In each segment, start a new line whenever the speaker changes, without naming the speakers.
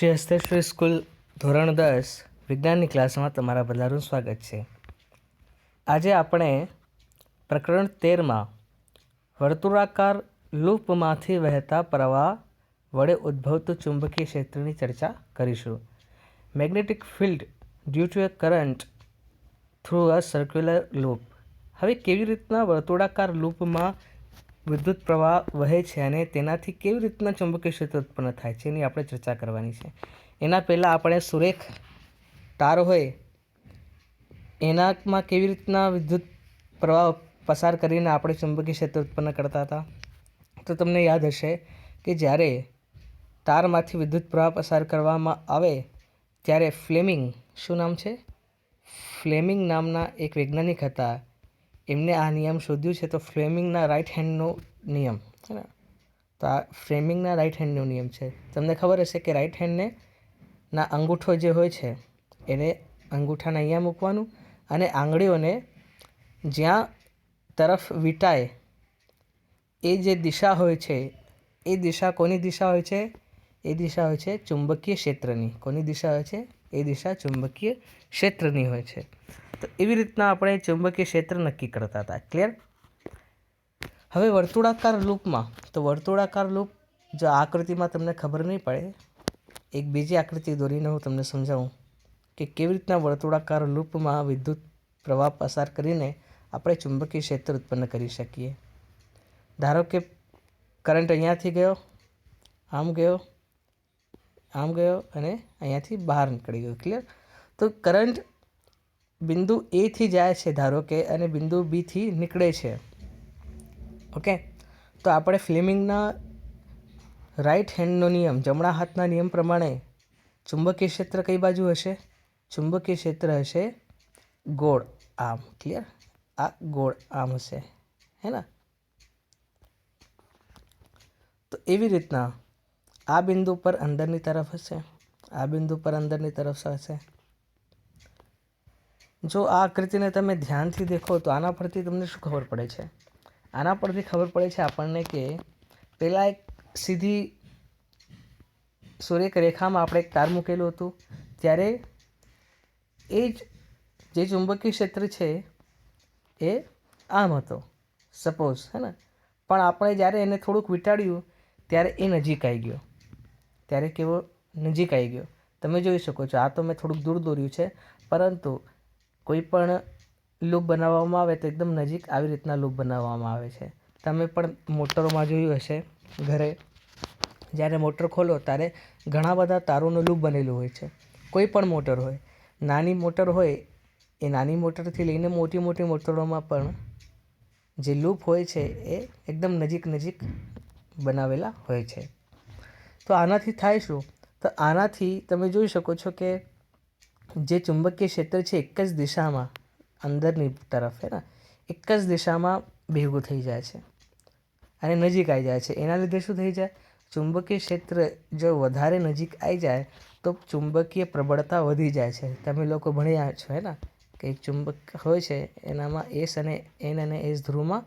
Shri હસ્તેશ્વરી school ધોરણ દસ વિજ્ઞાનની ક્લાસમાં તમારા બધાનું સ્વાગત છે. આજે આપણે પ્રકરણ તેરમાં વર્તુળાકાર લૂપમાંથી વહેતા પ્રવાહ વડે ઉદ્ભવતું ચુંબકીય ક્ષેત્રની ચર્ચા કરીશું. Magnetic field due to a current through a circular loop હવે કેવી રીતના વર્તુળાકાર લૂપમાં વિદ્યુત પ્રવાહ વહે છે અને તેનાથી કેવી રીતના ચુંબકીય ક્ષેત્ર ઉત્પન્ન થાય છે એની આપણે ચર્ચા કરવાની છે. એના પહેલાં આપણે સુરેખ તાર હોય, એનામાં કેવી રીતના વિદ્યુત પ્રવાહ પસાર કરીને આપણે ચુંબકીય ક્ષેત્ર ઉત્પન્ન કરતા હતા? તો તમને યાદ હશે કે જ્યારે તારમાંથી વિદ્યુત પ્રવાહ પસાર કરવામાં આવે, ત્યારે ફ્લેમિંગ શું નામ છે? ફ્લેમિંગ નામના એક વૈજ્ઞાનિક હતા એમને આ નિયમ શોધ્યું છે તો ફ્લેમિંગના રાઇટ હેન્ડનો નિયમ, છે ને? તો આ ફ્લેમિંગના રાઈટ હેન્ડનો નિયમ છે. તમને ખબર હશે કે રાઈટ હેન્ડને ના અંગૂઠો જે હોય છે, એને અંગૂઠાને અહીંયા મૂકવાનું અને આંગળીઓને જ્યાં તરફ વીંટાય એ જે દિશા હોય છે, એ દિશા કોની દિશા હોય છે? એ દિશા હોય છે ચુંબકીય ક્ષેત્રની. કોની દિશા હોય છે? એ દિશા ચુંબકીય ક્ષેત્રની હોય છે. તો એવી રીતના આપણે ચુંબકીય ક્ષેત્ર નક્કી કરતા હતા. ક્લિયર હવે વર્તુળાકાર લૂપમાં, તો વર્તુળાકાર લૂપ જો આકૃતિમાં તમને ખબર નહીં પડે, એક બીજી આકૃતિ દોરીને હું તમને સમજાવું કે કેવી રીતના વર્તુળાકાર લૂપમાં વિદ્યુત પ્રવાહ પસાર કરીને આપણે ચુંબકીય ક્ષેત્ર ઉત્પન્ન કરી શકીએ. ધારો કે કરંટ અહીંયાથી ગયો, આમ ગયો આમ ગયો અને અહીંયાથી બહાર નીકળી ગયો. ક્લિયર તો કરંટ બિંદુ એથી જાય છે, ધારો કે, અને બિંદુ બીથી નીકળે છે. ઓકે તો આપણે ફ્લેમિંગના રાઈટ હેન્ડનો નિયમ, જમણા હાથના નિયમ પ્રમાણે ચુંબકીય ક્ષેત્ર કઈ બાજુ હશે? ચુંબકીય ક્ષેત્ર હશે ગોળ આમ ક્લિયર આ ગોળ આમ હશે. હે ને? તો એવી રીતના આ બિંદુ પર અંદરની તરફ હશે, આ બિંદુ પર અંદરની તરફ હશે. જો આ આકૃતિને તમે ધ્યાનથી દેખો, તો આના પરથી તમને શું ખબર પડે છે? આના પરથી ખબર પડે છે આપણને કે પહેલાં એક સીધી સુરેખ રેખામાં આપણે એક તાર મૂકેલું હતું. ત્યારે એ જ, જે ચુંબકીય ક્ષેત્ર છે, એ આમ હતો સપોઝ હે ને? પણ આપણે જ્યારે એને થોડુંક વીંટાળ્યું ત્યારે એ નજીક આવી ગયો. ત્યારે કેવો નજીક આવી ગયો. તમે જોઈ શકો છો, આ તો મેં થોડુંક દૂર દોર્યું છે, પરંતુ કોઈ પણ લૂપ બનાવવામાં આવે તો એકદમ નજીક આવી રીતના લૂપ બનાવવામાં આવે છે. તમે પણ મોટરોમાં જોયું હશે ઘરે, જ્યારે મોટર ખોલો ત્યારે ઘણા બધા તારોનું લૂપ બનેલું હોય છે. કોઈ પણ મોટર હોય. નાની મોટર હોય, એ નાની મોટરથી લઈને મોટી મોટી મોટરોમાં પણ જે લૂપ હોય છે એ એકદમ નજીક નજીક બનાવેલા હોય છે. તો આનાથી થાય શું? તો આનાથી તમે જોઈ શકો છો કે જે ચુંબકીય ક્ષેત્ર છે, એક જ દિશામાં અંદરની તરફ, હે ને? એક જ દિશામાં ભેગું થઈ જાય છે અને નજીક આવી જાય છે. એના લીધે શું થઈ જાય? ચુંબકીય ક્ષેત્ર જો વધારે નજીક આવી જાય, તો ચુંબકીય પ્રબળતા વધી જાય છે. તમે લોકો ભણ્યા છો, હે ને? કે એક ચુંબક હોય છે, એનામાં એસ અને એન અને એસ ધ્રુવમાં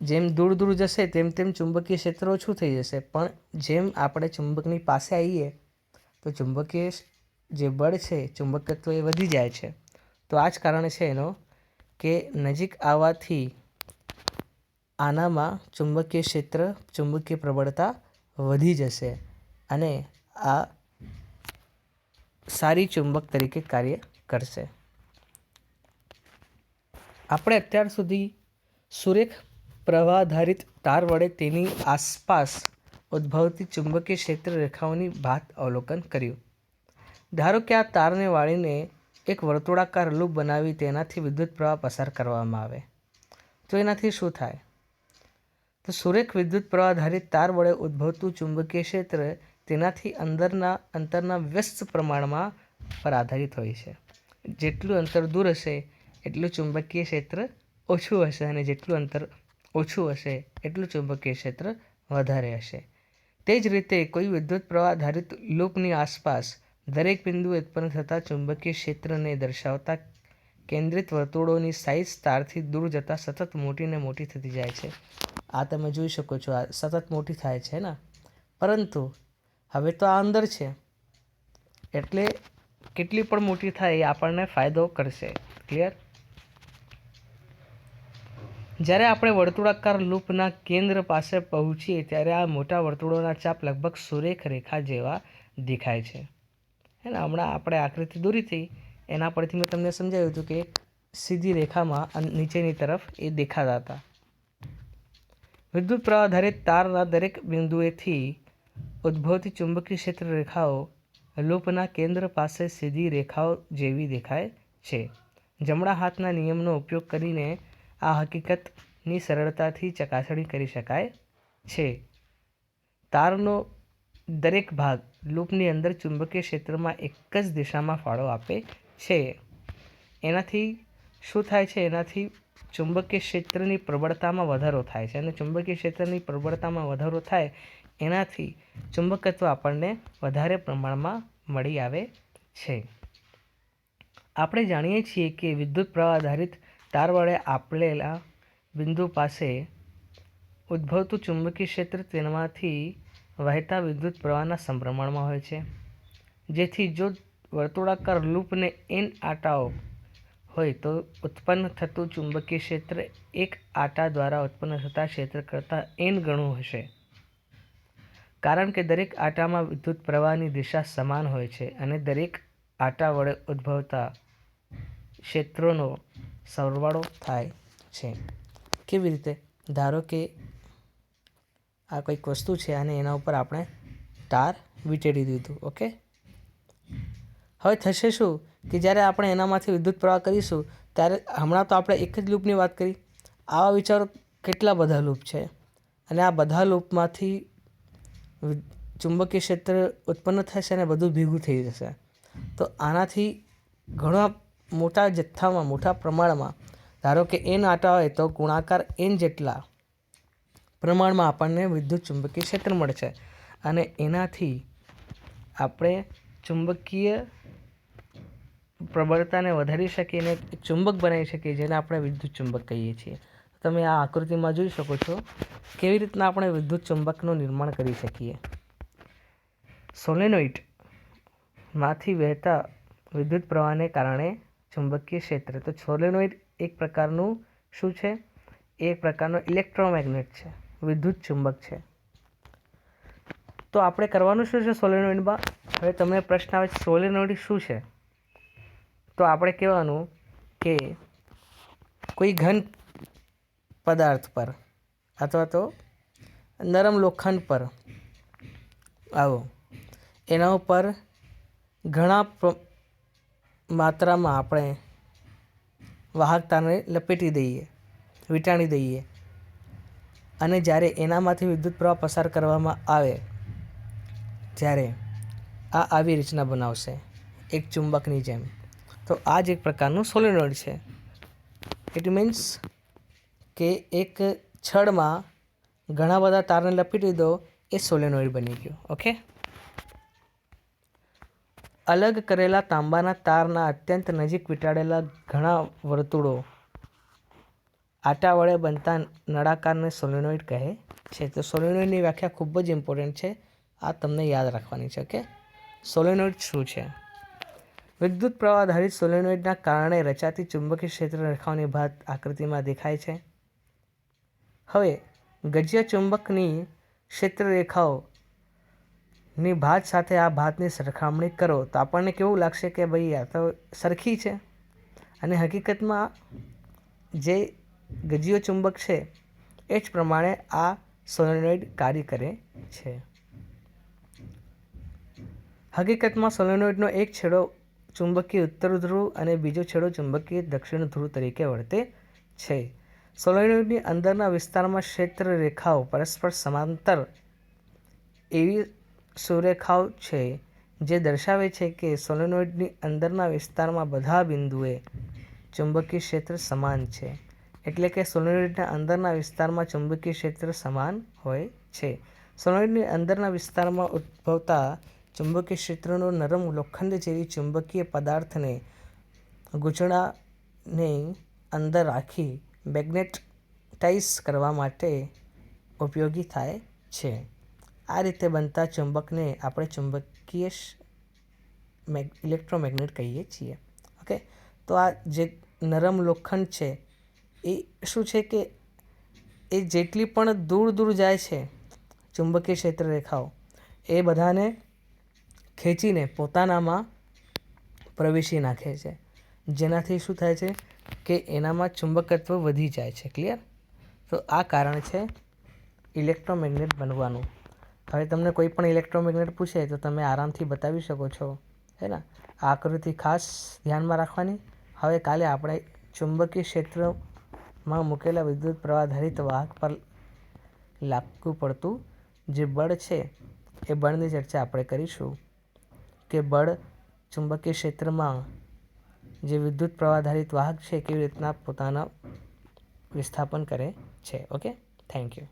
જેમ દૂર દૂર જશે, તેમ તેમ ચુંબકીય ક્ષેત્ર ઓછું થઈ જશે. પણ જેમ આપણે ચુંબકની પાસે આવીએ તો ચુંબકીય જે બળ છે, ચુંબકત્વ એ વધી જાય છે. તો આ જ કારણ છે એનો કે નજીક આવવાથી આનામાં ચુંબકીય ક્ષેત્ર, ચુંબકીય પ્રબળતા વધી જશે અને આ સારી ચુંબક તરીકે કાર્ય કરશે. આપણે અત્યાર સુધી સુરેખ પ્રવાહાધારિત તાર વડે તેની આસપાસ ઉદ્ભવતી ચુંબકીય ક્ષેત્ર રેખાઓની ભાત અવલોકન કર્યું. ધારો કે આ તારને વાળીને એક વર્તુળાકાર લૂપ બનાવી તેનાથી વિદ્યુત પ્રવાહ પસાર કરવામાં આવે. તો એનાથી શું થાય? તો સુરેખ વિદ્યુત પ્રવાહધારિત તાર વડે ઉદ્ભવતું ચુંબકીય ક્ષેત્ર તેનાથી અંદરના, અંતરના વ્યસ્ત પ્રમાણમાં પર આધારિત હોય છે. જેટલું અંતર દૂર હશે, એટલું ચુંબકીય ક્ષેત્ર ઓછું હશે અને જેટલું અંતર ઓછું હશે, એટલું ચુંબકીય ક્ષેત્ર વધારે હશે. તે જ રીતે કોઈ વિદ્યુત પ્રવાહ આધારિત લૂપની આસપાસ દરેક બિંદુએ ઉત્પન્ન થતા ચુંબકીય ક્ષેત્રને દર્શાવતા કેન્દ્રિત વર્તુળોની સાઇઝ તારથી દૂર જતાં સતત મોટી ને મોટી થતી જાય છે. આ તમે જોઈ શકો છો, આ સતત મોટી થાય છે ને? પરંતુ હવે તો આ અંદર છે. એટલે કેટલી પણ મોટી થાય એ આપણને ફાયદો કરશે. ક્લિયર જ્યારે આપણે વર્તુળાકાર લૂપના કેન્દ્ર પાસે પહોંચીએ ત્યારે આ મોટા વર્તુળોના ચાપ લગભગ સુરેખ રેખા જેવા દેખાય છે. હે ને, હમણાં આપણે આકૃતિ દોરી થઈ. એના પરથી મેં તમને સમજાવ્યું હતું કે સીધી રેખામાં નીચેની તરફ એ દેખાતા હતા. વિદ્યુત પ્રવાહ આધારિત તારના દરેક બિંદુએથી ઉદ્ભવતી ચુંબકીય ક્ષેત્ર રેખાઓ લૂપના કેન્દ્ર પાસે સીધી રેખાઓ જેવી દેખાય છે. જમણા હાથના નિયમનો ઉપયોગ કરીને આ હકીકતની સરળતાથી ચકાસણી કરી શકાય છે. તારનો દરેક ભાગ લૂપની અંદર ચુંબકીય ક્ષેત્રમાં એક જ દિશામાં ફાળો આપે છે. એનાથી શું થાય છે? એનાથી ચુંબકીય ક્ષેત્રની પ્રબળતામાં વધારો થાય છે. અને ચુંબકીય ક્ષેત્રની પ્રબળતામાં વધારો થાય એનાથી ચુંબકત્વ આપણને વધારે પ્રમાણમાં મળી આવે છે. આપણે જાણીએ છીએ કે વિદ્યુત પ્રવાહ આધારિત તાર વડે આપેલા બિંદુ પાસે ઉદ્ભવતું ચુંબકીય ક્ષેત્ર તેમાંથી વહેતા વિદ્યુત પ્રવાહના સંપ્રમણમાં હોય છે. જેથી જો વર્તુળાકાર લૂપને એન આટાઓ હોય તો ઉત્પન્ન થતું ચુંબકીય ક્ષેત્ર એક આટા દ્વારા ઉત્પન્ન થતા ક્ષેત્ર કરતાં એન ગણું હશે. કારણ કે દરેક આટામાં વિદ્યુત પ્રવાહની દિશા સમાન હોય છે અને દરેક આટા વડે ઉદ્ભવતા ક્ષેત્રોનો સરવાળો થાય છે. કેવી રીતે? ધારો કે આ કંઈક વસ્તુ છે અને એના ઉપર આપણે તાર વીંટેડી દીધું, ઓકે? હવે થશે શું કે જ્યારે આપણે એનામાંથી વિદ્યુત પ્રવાહ કરીશું, ત્યારે હમણાં તો આપણે એક જ લૂપની વાત કરી. આવા વિચારો કેટલા બધા લૂપ છે? અને આ બધા લૂપમાંથી ચુંબકીય ક્ષેત્ર ઉત્પન્ન થશે અને બધું ભેગું થઈ જશે. તો આનાથી ઘણા મોટા જથ્થામાં, મોટા પ્રમાણમાં, ધારો કે એન આટા હોય તો ગુણાકાર એન જેટલા પ્રમાણમાં આપણને વિદ્યુત ચુંબકીય ક્ષેત્ર મળે છે અને એનાથી આપણે ચુંબકીય પ્રબળતાને વધારી શકીએ અને એક ચુંબક બનાવી શકીએ જેને આપણે વિદ્યુત ચુંબક કહીએ છીએ. તમે આ આકૃતિમાં જોઈ શકો છો કેવી રીતના આપણે વિદ્યુત ચુંબકનું નિર્માણ કરી શકીએ. સોલેનોઇટમાંથી વહેતા વિદ્યુત પ્રવાહને કારણે ચુંબકીય ક્ષેત્ર. તો સોલેનોઇડ એક પ્રકારનું શું છે? એ એક પ્રકારનો ઇલેક્ટ્રોમેગ્નેટ છે. વિદ્યુત ચુંબક છે. તો આપણે કરવાનું શું છે સોલેનોઇડમાં? હવે તમને પ્રશ્ન આવે છે સોલેનોઇડ શું છે? તો આપણે કહેવાનું કે કોઈ ઘન પદાર્થ પર અથવા તો નરમ લોખંડ પર આવો. એના ઉપર ઘણા માત્રામાં આપણે વાહકતાને લપેટી દઈએ, વીંટાણી દઈએ. અને જ્યારે એનામાંથી વિદ્યુત પ્રવાહ પસાર કરવામાં આવે ત્યારે આ આવી રચના બનાવશે, એક ચુંબકની જેમ. તો આ જ એક પ્રકારનું સોલેનોઇડ છે. ઇટ મીન્સ કે એક છડમાં ઘણા બધા તારને લપેટી દો, એ સોલેનોઇડ બની ગયો. ઓકે અલગ કરેલા તાંબાના તારના અત્યંત નજીક વીંટાળેલા ઘણા વર્તુળો આટા વડે બનતા નળાકારને સોલિનોઇડ કહે છે. તો સોલિનોઇડની વ્યાખ્યા ખૂબ જ ઇમ્પોર્ટન્ટ છે. આ તમને યાદ રાખવાની છે ઓકે સોલિનોઇડ શું છે? વિદ્યુત પ્રવાહ આધારિત સોલિનોઇડના કારણે રચાતી ચુંબકીય ક્ષેત્ર રેખાઓની ભાત આકૃતિમાં દેખાય છે. હવે, ગજ્ય ચુંબકની ક્ષેત્ર રેખાઓ ની ભાત સાથે આ ભાતની સરખામણી કરો. તો આપણને કેવું લાગશે કે ભાઈ આ તો સરખી છે. અને હકીકતમાં જે ગજીયો ચુંબક છે, એ જ પ્રમાણે આ સોલેનોઇડ કાર્ય કરે છે. હકીકતમાં સોલેનોઇડનો એક છેડો ચુંબકીય ઉત્તર ધ્રુવ અને બીજો છેડો ચુંબકીય દક્ષિણ ધ્રુવ તરીકે વર્તે છે. સોલેનોઇડની અંદરના વિસ્તારમાં ક્ષેત્ર રેખાઓ પરસ્પર સમાંતર એવી સુરેખાઓ છે, જે દર્શાવે છે કે સોલેનોઇડની અંદરના વિસ્તારમાં બધા બિંદુએ ચુંબકીય ક્ષેત્ર સમાન છે. એટલે કે સોલેનોઇડના અંદરના વિસ્તારમાં ચુંબકીય ક્ષેત્ર સમાન હોય છે. સોલેનોઇડની અંદરના વિસ્તારમાં ઉદ્ભવતા ચુંબકીય ક્ષેત્રનો નરમ લોખંડ જેવી ચુંબકીય પદાર્થને ગૂંચળાને અંદર રાખી મેગ્નેટાઇઝ કરવા માટે ઉપયોગી થાય છે. આ રીતે બનતા ચુંબકને આપણે ચુંબકીય મેગ, ઇલેક્ટ્રોમેગ્નેટ કહીએ છીએ. ઓકે? તો આ જે નરમ લોખંડ છે એ શું છે કે એ જેટલી પણ દૂર દૂર જાય છે ચુંબકીય ક્ષેત્ર રેખાઓ, એ બધાને ખેંચીને પોતાનામાં પ્રવેશી નાખે છે. જેનાથી શું થાય છે કે એનામાં ચુંબકત્વ વધી જાય છે ક્લિયર તો આ કારણ છે ઇલેક્ટ્રોમેગ્નેટ બનવાનું. હવે તમને કોઈ પણ ઇલેક્ટ્રોમેગ્નેટ પૂછે તો તમે આરામથી બતાવી શકો છો, હે ને? આ આકૃતિ ખાસ ધ્યાનમાં રાખવાની. હવે કાલે આપણે ચુંબકીય ક્ષેત્રમાં મૂકેલા વિદ્યુત પ્રવાહધારિત વાહક પર લાગુ પડતું જે બળ છે એ બળની ચર્ચા આપણે કરીશું. કે બળ ચુંબકીય ક્ષેત્રમાં જે વિદ્યુત પ્રવાહધારિત વાહક છે, કેવી રીતના પોતાના વિસ્થાપન કરે છે? Okay thank you